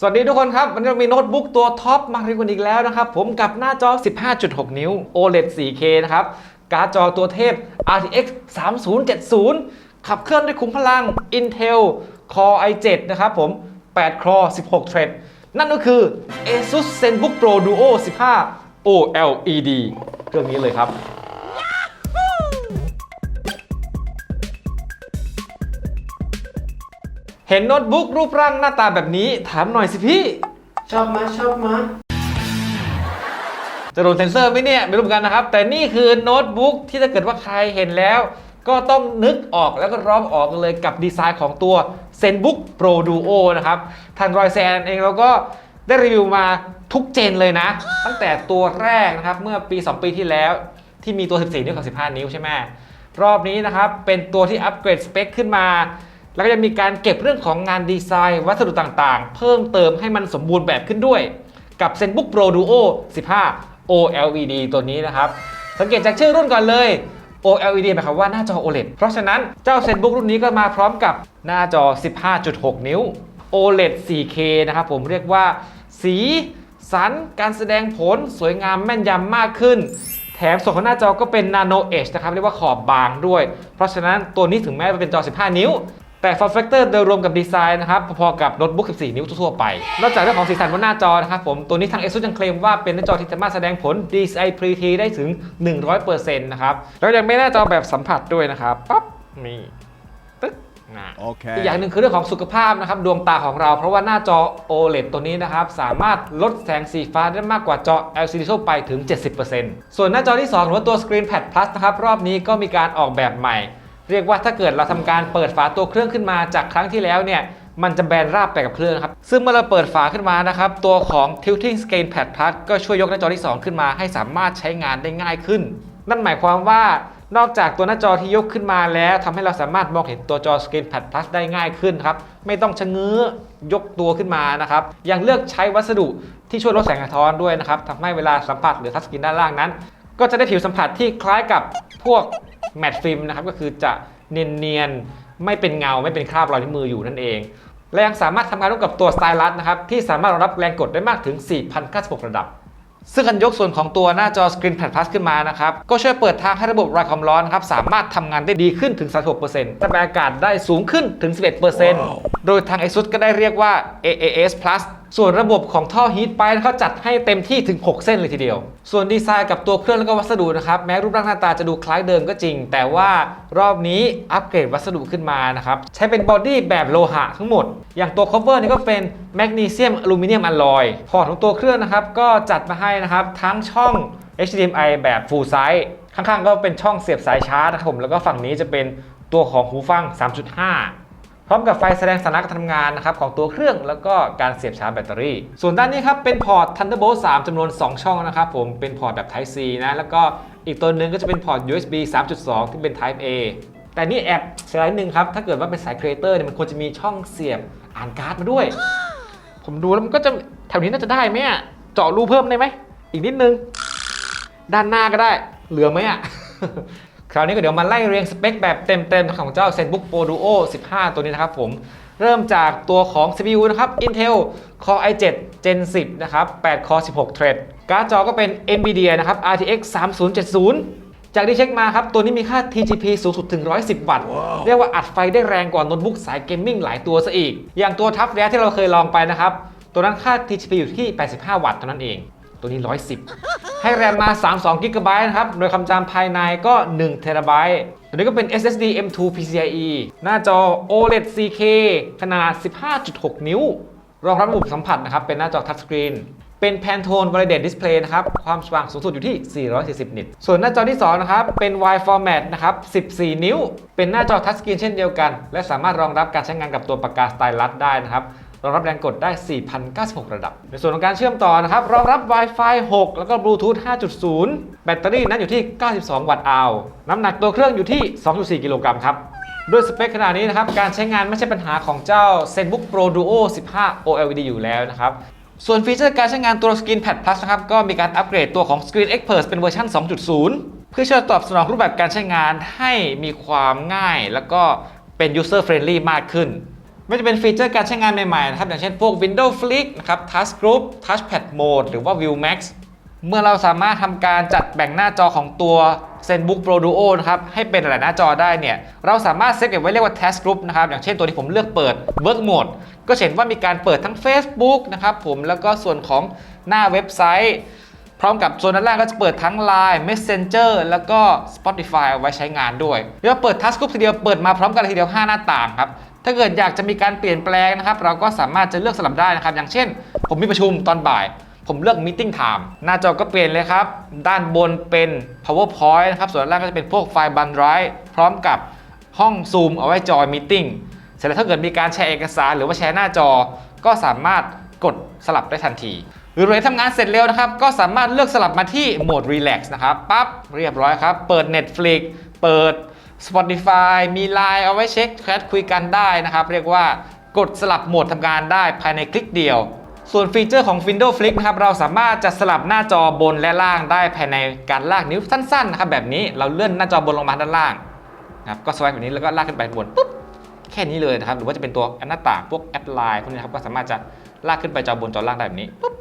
สวัสดีทุกคนครับ วันนี้เรามีโน้ตบุ๊กตัวท็อปมารีวิวกันอีกแล้วนะครับ ผมกับหน้าจอ 15.6 นิ้ว OLED 4K นะครับ การ์ดจอตัวเทพ RTX 3070 ขับเคลื่อนด้วยขุมพลัง Intel Core i7 นะครับผม 8 Core 16 Thread นั่นก็คือ ASUS ZenBook Pro Duo 15 OLED เครื่องนี้เลยครับ เห็นโน้ตบุ๊กรูปร่างหน้าตาแบบนี้ถามหน่อยสิพี่ ชอบมาชอบมาจะโดนเซ็นเซอร์ไหมเนี่ยไม่รู้เหมือนกันนะครับ แต่นี่คือโน้ตบุ๊กที่ถ้าเกิดว่าใครเห็นแล้ว ก็ต้องนึกออกแล้วก็ร้องออกกันเลยกับดีไซน์ของตัว ZenBook Pro Duo นะครับทางรอยแซนเองเราก็ได้รีวิวมาทุกเจนเลยนะ ตั้งแต่ตัวแรกนะครับเมื่อปี 2 ปีที่แล้ว ที่มีตัว 14 นิ้วกับ 15 นิ้วใช่ไหมรอบนี้นะครับเป็นตัวที่อัปเกรดสเปคขึ้นมา แล้วก็จะมีการเก็บเรื่องของงานดีไซน์ วัสดุต่างๆ เพิ่มเติมให้มันสมบูรณ์แบบขึ้นด้วย กับ ZenBook Pro Duo 15 OLED ตัวนี้นะครับ สังเกตจากชื่อรุ่นก่อนเลย OLED หมายความว่าหน้าจอ OLED เพราะฉะนั้นเจ้า ZenBook รุ่นนี้ก็มาพร้อมกับหน้าจอ 15.6 นิ้ว OLED 4K นะครับผมเรียกว่า สีสันการแสดงผลสวยงามแม่นยำมากขึ้น แถมส่วนของหน้าจอก็เป็น Nano Edge นะครับ เรียกว่าขอบบางด้วย เพราะฉะนั้นตัวนี้ถึงแม้จะเป็นจอ 15 นิ้ว แต่ Form Factor โดยรวมกับดีไซน์นะครับพอๆกับโน้ตบุ๊ก 14 นิ้วทั่วๆไป นอกจากเรื่องของสีสันบนหน้าจอนะครับผมตัวนี้ทาง ASUS ยังเคลมว่าเป็นหน้าจอที่สามารถแสดงผล DCI PT ได้ถึง 100%นะครับแล้วยังไม่หน้าจอแบบสัมผัสด้วยนะครับปั๊บนี่ตึ๊กนะโอเคอีกอย่างหนึ่งคือเรื่องของสุขภาพนะครับดวงตาของเรา เพราะว่าหน้าจอ OLED ตัวนี้นะครับ สามารถลดแสงสีฟ้าได้มากกว่าจอ LCD ทั่วไปถึง 70%ส่วนหน้าจอที่ 2 หรือว่าตัว Screen Pad Plus นะครับรอบนี้ก็มีการออกแบบใหม่ เรียกว่าถ้าเกิดเราทำการเปิดฝาตัวเครื่องขึ้นมาจากครั้งที่แล้วเนี่ยมันจะแบนราบไปกับเครื่องครับ ซึ่งเมื่อเราเปิดฝาขึ้นมานะครับ ตัวของ Tilting Screen Pad Plus ก็ช่วยยกหน้าจอที่ 2 ขึ้นมา ให้สามารถใช้งานได้ง่ายขึ้น นั่นหมายความว่านอกจากตัวหน้าจอที่ยกขึ้นมาแล้วทำให้เราสามารถมองเห็นตัวจอ Screen Pad Plus ได้ง่ายขึ้นครับ ไม่ต้องชะเง้อยกตัวขึ้นมานะครับ ยังเลือกใช้วัสดุที่ช่วยลดแสงสะท้อนด้วยนะครับทำให้เวลาสัมผัสหรือทัชสกรีนด้านล่างนั้น ก็จะได้ผิวสัมผัสที่คล้ายกับพวก แมตต์ฟิล์มนะครับก็คือจะเนียนๆไม่เป็นเงาไม่เป็นคราบรอยนิ้วมืออยู่นั่นเอง และยังสามารถทำงานร่วมกับตัวสไตลัสนะครับที่สามารถรองรับแรงกดได้มากถึง 4,096 ระดับซึ่งการยกส่วนของตัวหน้าจอ Screen Pad Plus ขึ้นมานะครับ ก็ช่วยเปิดทางให้ระบบระบายความร้อนนะครับ สามารถทำงานได้ดีขึ้นถึง 36%ระบายอากาศได้สูงขึ้นถึง 11%โดยทาง ASUS ก็ได้เรียกว่า AAS Plus ส่วนระบบของท่อฮีทไปเขาจัดให้เต็มที่ถึง 6 เส้นเลยทีเดียว ส่วนดีไซน์กับตัวเครื่องแล้วก็วัสดุนะครับ แม้รูปร่างหน้าตาจะดูคล้ายเดิมก็จริง แต่ว่ารอบนี้อัปเกรดวัสดุขึ้นมานะครับ ใช้เป็นบอดี้แบบโลหะทั้งหมด อย่างตัว cover นี่ก็เป็นแมกนีเซียมอลูมิเนียมอลลอยพอร์ตของตัวเครื่องนะครับก็จัดมาให้นะครับทั้งช่อง HDMI แบบ full size ข้างๆ ก็เป็นช่องเสียบสายชาร์จนะครับผมแล้วก็ฝั่งนี้จะเป็นตัวของหูฟัง 3.5 พร้อมกับไฟแสดงสัญลักษณ์การทำงานนะครับของตัวเครื่องแล้วก็การเสียบชาร์จแบตเตอรี่ ส่วนด้านนี้ครับเป็นพอร์ต Thunderbolt 3จำนวน 2 ช่องนะครับผมเป็นพอร์ตแบบ Type C นะแล้วก็อีกตัวหนึ่งก็จะเป็นพอร์ต USB 3.2 ที่เป็น Type A แต่นี่แอบเสียดายนิดนึงครับ ถ้าเกิดว่าเป็นสายครีเอเตอร์เนี่ยมันควรจะมีช่องเสียบอ่านการ์ดมาด้วย ผมดูแล้วมันก็จะแถวนี้น่าจะได้ไหมอะเจาะรูเพิ่มได้ไหม อีกนิดนึง ด้านหน้าก็ได้ เหลือไหมอะ คราวนี้ก็เดี๋ยวมาไล่เรียงสเปคแบบเต็มๆของเจ้า ZenBook Pro Duo 15 ตัวนี้นะครับผมเริ่มจากตัวของ CPU นะครับ Intel Core i7 Gen 10 นะครับ 8 Core 16 Thread การ์ดจอก็เป็น NVIDIA นะครับ RTX 3070 จากที่เช็คมาครับ ตัวนี้มีค่า TGP สูงสุดถึง 110 วัตต์เรียกว่าอัดไฟได้แรงกว่าโน้ตบุ๊กสายเกมมิ่งหลายตัวซะอีก อย่างตัวทัฟเรียที่เราเคยลองไปนะครับ ตัวนั้นค่า TGP อยู่ที่ 85 วัตต์เท่านั้นเอง ตัวนี้ 110 ให้แรมมา 32 g b นะครับ โดยคำจำภายในก็1 t b ตัวนี้ก็เป็น SSD M2 PCIe หน้าจอ OLED 4K ขนาด 15.6 นิ้ว รองรับระบบสัมผัสนะครับ เป็นหน้าจอทัชสกรีนเป็น Pantone Validate Display นะครับ ความสว่างสูงสุดอยู่ที่ 440 นิต ส่วนหน้าจอที่ 2 นะครับ เป็น Wide Format นะครับ 14 นิ้ว เป็นหน้าจอทัชสกรีนเช่นเดียวกัน และสามารถรองรับการใช้งานกับตัวปากกาสไตลัสได้นะครับ รองรับแรงกดได้ 4,096 ระดับ ในส่วนของการเชื่อมต่อนะครับ รองรับ Wi-Fi 6 แล้วก็ Bluetooth 5.0 แบตเตอรี่นั้นอยู่ที่ 92 วัตต์อาวน้ำหนักตัวเครื่องอยู่ที่ 2.4 กิโลกรัมครับด้วยสเปคขนาดนี้นะครับ การใช้งานไม่ใช่ปัญหาของเจ้า ZenBook Pro Duo 15 OLED อยู่แล้วนะครับ ส่วนฟีเจอร์การใช้งานตัว Screen Pad Plus นะครับ ก็มีการอัปเกรดตัวของ Screen Expert เป็นเวอร์ชัน2.0 เพื่อช่วยตอบสนองรูปแบบการใช้งานให้มีความง่าย แล้วก็เป็น user friendly มากขึ้น ไม่จะเป็นฟีเจอร์การใช้งานใหม่ๆนะครับอย่างเช่นพวก Windows Flick นะครับ Task Group Touchpad Mode หรือว่า View Max เมื่อเราสามารถทำการจัดแบ่งหน้าจอของตัว ZenBook Pro Duo นะครับให้เป็นหลายหน้าจอได้เนี่ยเราสามารถเซตเก็บไว้เรียกว่า Task Group นะครับอย่างเช่นตัวที่ผมเลือกเปิด Work Mode ก็เห็นว่ามีการเปิดทั้ง Facebook นะครับผมแล้วก็ส่วนของหน้าเว็บไซต์ พร้อมกับโซนด้านล่างก็จะเปิดทั้ง Line Messenger แล้วก็ Spotify เอาไว้ใช้งานด้วยเรียกว่าเปิด Task Group ทีเดียวเปิดมาพร้อมกันทีเดียว 5 หน้าต่างครับ ถ้าเกิดอยากจะมีการเปลี่ยนแปลงนะครับ เราก็สามารถจะเลือกสลับได้นะครับ อย่างเช่น ผมมีประชุมตอนบ่าย ผมเลือก Meeting Time หน้าจอก็เปลี่ยนเลยครับ ด้านบนเป็น PowerPoint นะครับ ส่วนล่างก็จะเป็นพวกไฟล์บันไดรฟ์พร้อมกับห้องซูมเอาไว้จอย Meeting เสร็จแล้วถ้าเกิดมีการแชร์เอกสารหรือว่าแชร์หน้าจอ ก็สามารถกดสลับได้ทันที หรือเรททำงานเสร็จเร็วนะครับ ก็สามารถเลือกสลับมาที่โหมด Relax นะครับ ปั๊บ เรียบร้อยครับ เปิด Netflix เปิด Spotify มี Line เอาไว้เช็คแชทคุยกันได้นะครับ เรียกว่ากดสลับโหมดทำงานได้ภายในคลิกเดียว ส่วนฟีเจอร์ของ Windows Flick นะครับเราสามารถจะสลับหน้าจอบนและล่างได้ภายในการลากนิ้วสั้นๆนะครับแบบนี้เราเลื่อนหน้าจอบนลงมาด้านล่างนะครับก็สวายแบบนี้แล้วก็ลากขึ้นไปบนปุ๊บแค่นี้เลยนะครับหรือว่าจะเป็นตัวแอปหน้าต่างพวกแอปไลน์พวกนี้นะครับก็สามารถจะลากขึ้นไปจอบนจอล่างได้แบบนี้ปุ๊บ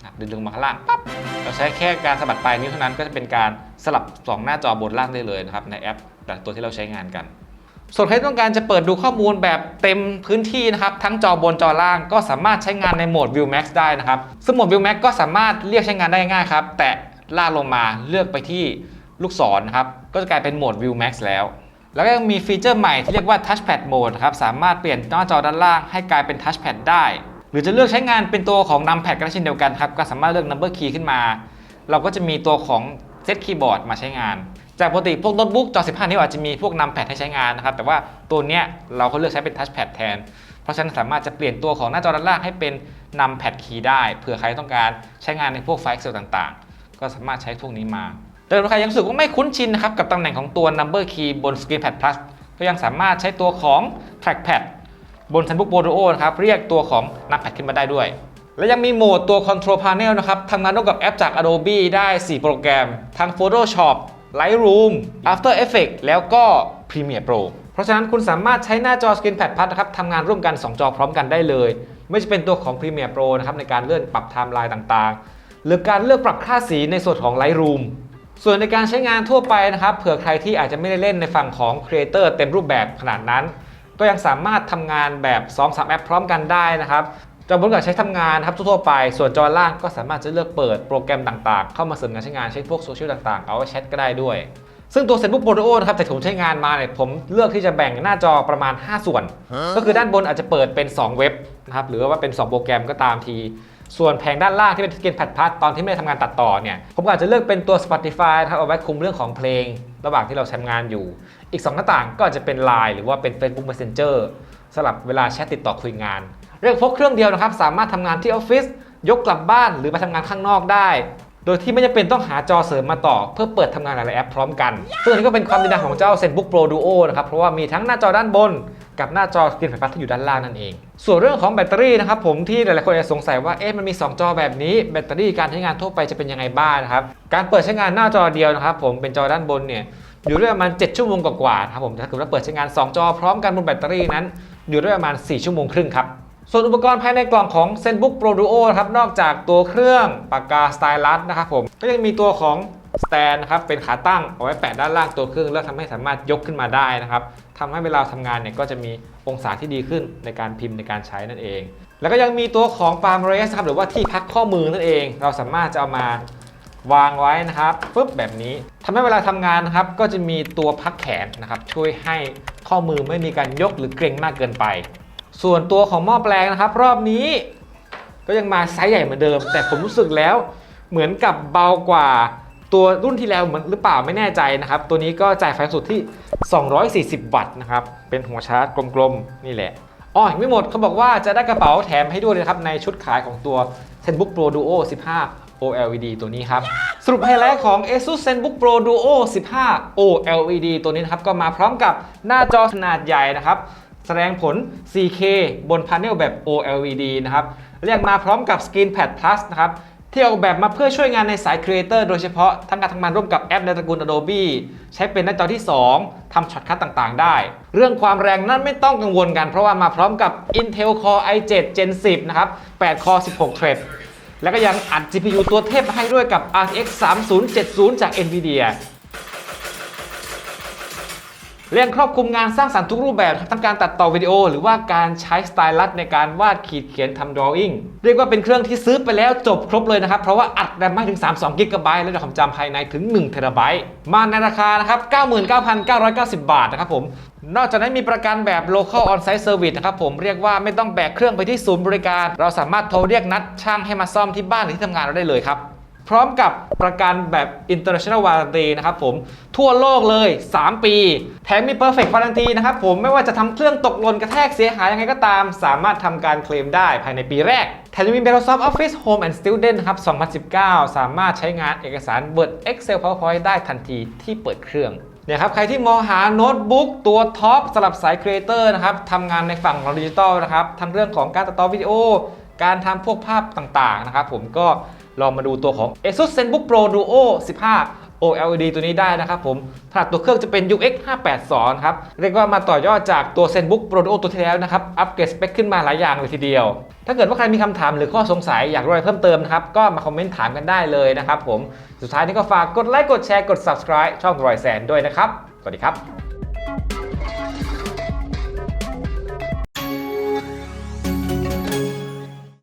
นะครับดึงลงมาข้างล่างปั๊บเราใช้แค่การสะบัดปลายนิ้วเท่านั้นก็จะเป็นการ สลับสองหน้าจอบนล่างได้เลยนะครับในแอป แต่ตัวที่เราใช้งานกัน ส่วนใครต้องการจะเปิดดูข้อมูลแบบเต็มพื้นที่นะครับทั้งจอบนจอล่างก็สามารถใช้งานในโหมด View Max ได้นะครับซึ่งโหมด View Max ก็สามารถเรียกใช้งานได้ง่ายครับแตะลากลงมาเลือกไปที่ลูกศรนะครับก็จะกลายเป็นโหมด View Max แล้วแล้วก็ยังมีฟีเจอร์ใหม่ที่เรียกว่า Touchpad Mode นะครับ สามารถเปลี่ยนหน้าจอด้านล่างให้กลายเป็น Touchpad ได้ หรือจะเลือกใช้งานเป็นตัวของ Numpad ก็ได้เช่นเดียวกันครับ ก็สามารถเลือก Number Key ขึ้นมา เราก็จะมีตัวของ Set Keyboard มาใช้งาน จากปกติพวกโน้ตบุ๊กจอ 15 นิ้วอาจจะมีพวก Numpad ให้ใช้งานนะครับ แต่ว่าตัวเนี้ยเราก็เลือกใช้เป็น Touchpad แทน เพราะฉะนั้นสามารถจะเปลี่ยนตัวของหน้าจอด้านล่างให้เป็น Numpad Key ได้ เผื่อใครต้องการใช้งานในพวกไฟล์ Excel ต่างๆ ก็สามารถใช้พวกนี้มาแต่ถ้าใครยังรู้สึกว่าไม่คุ้นชินนะครับกับตำแหน่งของตัว Number Key บน ScreenPad Plus ก็ยังสามารถใช้ตัวของ Trackpad บน ZenBook Pro Duo นะครับเรียกตัวของ Numpad ขึ้นมาได้ด้วย และยังมีโหมดตัว Control Panel นะครับทำงานร่วมกับแอปจาก Adobe ได้ 4 โปรแกรม ทั้ง Photoshop Lightroom After Effects แล้วก็ Premiere Pro เพราะฉะนั้นคุณสามารถใช้หน้าจอ ScreenPad Plus นะครับทำงานร่วมกัน 2 จอพร้อมกันได้เลย ไม่ว่เป็นตัวของ Premiere Pro นะครับในการเลื่อนปรับไทม์ไลน์ต่างๆ หรือการเลือกปรับค่าสีในส่วนของ Lightroom ส่วนในการใช้งานทั่วไปนะครับเผื่อใครที่อาจจะไม่ได้เล่นในฝั่งของ Creator เต็มรูปแบบขนาดนั้น ก็ยังสามารถทำงานแบบ 2-3 แอปพร้อมกันได้นะครับ จอบนก็ใช้ทำงานนะครับทั่วๆไป ส่วนจอล่างก็สามารถจะเลือกเปิดโปรแกรมต่างๆ เข้ามาเสริมการใช้งานเช่นพวกโซเชียลต่างๆ เอาไว้แชทก็ได้ด้วย ซึ่งตัว ZenBook Pro Duo นะครับแต่ผมใช้งานมาเนี่ยผมเลือกที่จะแบ่งหน้าจอประมาณ 5 ส่วน ก็คือด้านบนอาจจะเปิดเป็น 2 เว็บนะครับหรือว่าเป็น 2 โปรแกรมก็ตามทีส่วนแผงด้านล่างที่เป็นสกรีนแพดพัดตอนที่ไม่ได้ทำงานตัดต่อเนี่ย ผมก็อาจจะเลือกเป็นตัว Spotify นะครับเอาไว้คุมเรื่องของเพลง ระหว่างที่เราทำงานอยู่ อีก 2 หน้าต่างก็อาจจะเป็น Line หรือว่าเป็น Facebook Messenger สำหรับเวลาแชทติดต่อคุยงาน เรียกพกเครื่องเดียวนะครับ สามารถทำงานที่ออฟฟิศยกกลับบ้านหรือไปทำงานข้างนอกได้ โดยที่ไม่จำเป็นต้องหาจอเสริมมาต่อ เพื่อเปิดทำงานหลายๆแอปพร้อมกันซึ่งอันนี้ก็เป็นความดีงาของเจ้า ZenBook Pro Duo นะครับเพราะว่ามีทั้งหน้าจอด้านบนกับหน้าจอสกรีนไฟฟ้าที่อยู่ด้านล่างนั่นเอง ส่วนเรื่องของแบตเตอรี่นะครับผมที่หลายๆคนอาจจะสงสัยว่าเอ๊ะมันมี 2 จอแบบนี้แบตเตอรี่การใช้งานทั่วไปจะเป็นยังไงบ้างนะครับ การเปิดใช้งานหน้าจอเดียวนะครับผมเป็นจอด้านบนเนี่ยอยู่ได้ประมาณ 7 ชั่วโมงกว่าๆครับผมถ้าเกิดว่าเปิดใช้งาน 2 จอพร้อมกันบนแบตเตอรี่นั้น อยู่ได้ประมาณ 4 ชั่วโมงครึ่งครับ ส่วนอุปกรณ์ภายในกล่องของ ZenBook Pro Duo นะครับนอกจากตัวเครื่องปากกาสไตลัสนะครับผมก็ยังมีตัวของสแตนนะครับเป็นขาตั้งเอาไว้แปะด้านล่างตัวเครื่องแล้วทำให้สามารถยกขึ้นมาได้นะครับทำให้เวลาทำงานเนี่ยก็จะมีองศาที่ดีขึ้นในการพิมพ์ในการใช้นั่นเอง แล้วก็ยังมีตัวของปาล์มเรสครับหรือว่าที่พักข้อมือนั่นเอง เราสามารถจะเอามาวางไว้นะครับปุ๊บแบบนี้ทำให้เวลาทำงานนะครับก็จะมีตัวพักแขนนะครับช่วยให้ข้อมือไม่มีการยกหรือเกร็งมากเกินไป ส่วนตัวของหม้อแปลงนะครับ รอบนี้ก็ยังมาไซส์ใหญ่เหมือนเดิม แต่ผมรู้สึกแล้วเหมือนกับเบากว่าตัวรุ่นที่แล้วเหมือนหรือเปล่าไม่แน่ใจนะครับ ตัวนี้ก็จ่ายไฟสุดที่ 240 วัตต์นะครับ เป็นหัวชาร์จกลมๆ นี่แหละอ๋อยังไม่หมดเขาบอกว่าจะได้กระเป๋าแถมให้ด้วยนะครับ ในชุดขายของตัว ZenBook Pro Duo 15 OLED ตัวนี้ครับ สรุปไฮไลท์ของ ASUS ZenBook Pro Duo 15 OLED ตัวนี้นะครับ ก็มาพร้อมกับหน้าจอขนาดใหญ่นะครับ แสดงผล 4K บนพาเนลแบบ OLED นะครับ เรียกมาพร้อมกับ ScreenPad Plus นะครับ ที่ออกแบบมาเพื่อช่วยงานในสายครีเอเตอร์โดยเฉพาะทั้งการทำงานร่วมกับแอปในตระกูล Adobe ใช้เป็นหน้าจอที่ 2 ทำช็อตคัทต่างๆ ได้ เรื่องความแรงนั้นไม่ต้องกังวลกัน เพราะว่ามาพร้อมกับ Intel Core i7 Gen 10 นะครับ 8 Core 16 Thread แล้วก็ยังอัด GPU ตัวเทพมาให้ด้วยกับ RTX 3070 จาก NVIDIA เรื่องครอบคลุมงานสร้างสรรค์ทุกรูปแบบทั้งการตัดต่อวิดีโอ หรือว่าการใช้สไตลัสในการวาดขีดเขียนทำ drawing เรียกว่าเป็นเครื่องที่ซื้อไปแล้วจบครบเลยนะครับ เพราะว่าอัดแรมมากถึง 32กิกะไบต์และความจำภายในถึง1เทราไบต์มาในราคานะครับ 99,990 บาทนะครับผมนอกจากนั้นมีประกันแบบ local on-site service นะครับผมเรียกว่าไม่ต้องแบกเครื่องไปที่ศูนย์บริการ เราสามารถโทรเรียกนัดช่างให้มาซ่อมที่บ้านหรือที่ทำงานเราได้เลยครับ พร้อมกับประกันแบบ international warranty นะครับผมทั่วโลกเลย 3 ปี แถมมี perfect warranty นะครับผมไม่ว่าจะทำเครื่องตกหล่นกระแทกเสียหายยังไงก็ตาม สามารถทำการเคลมได้ภายในปีแรก แถมยังมี Microsoft Office Home and Student ครับ 2019 สามารถใช้งานเอกสาร Word Excel PowerPoint ได้ทันทีที่เปิดเครื่องเนี่ยครับใครที่มองหาโน้ตบุ๊กตัวท็อปสำหรับสายครีเอเตอร์นะครับทำงานในฝั่งของดิจิตอลนะครับทั้งเรื่องของการตัดต่อวิดีโอ การทำพวกภาพต่างๆนะครับผมก็ ลองมาดูตัวของ ASUS ZenBook Pro Duo 15 OLED ตัวนี้ได้นะครับผมขนาดตัวเครื่องจะเป็น UX 582ครับ เรียกว่ามาต่อยอดจากตัว ZenBook Pro Duo ตัวที่แล้วนะครับ อัปเกรดสเปคขึ้นมาหลายอย่างเลยทีเดียว ถ้าเกิดว่าใครมีคำถามหรือข้อสงสัยอยากรู้อะไรเพิ่มเติมนะครับ ก็มาคอมเมนต์ถามกันได้เลยนะครับผม สุดท้ายนี้ก็ฝากกดไลค์ กดแชร์ กด subscribe ช่องรอยแสนด้วยนะครับ สวัสดีครับ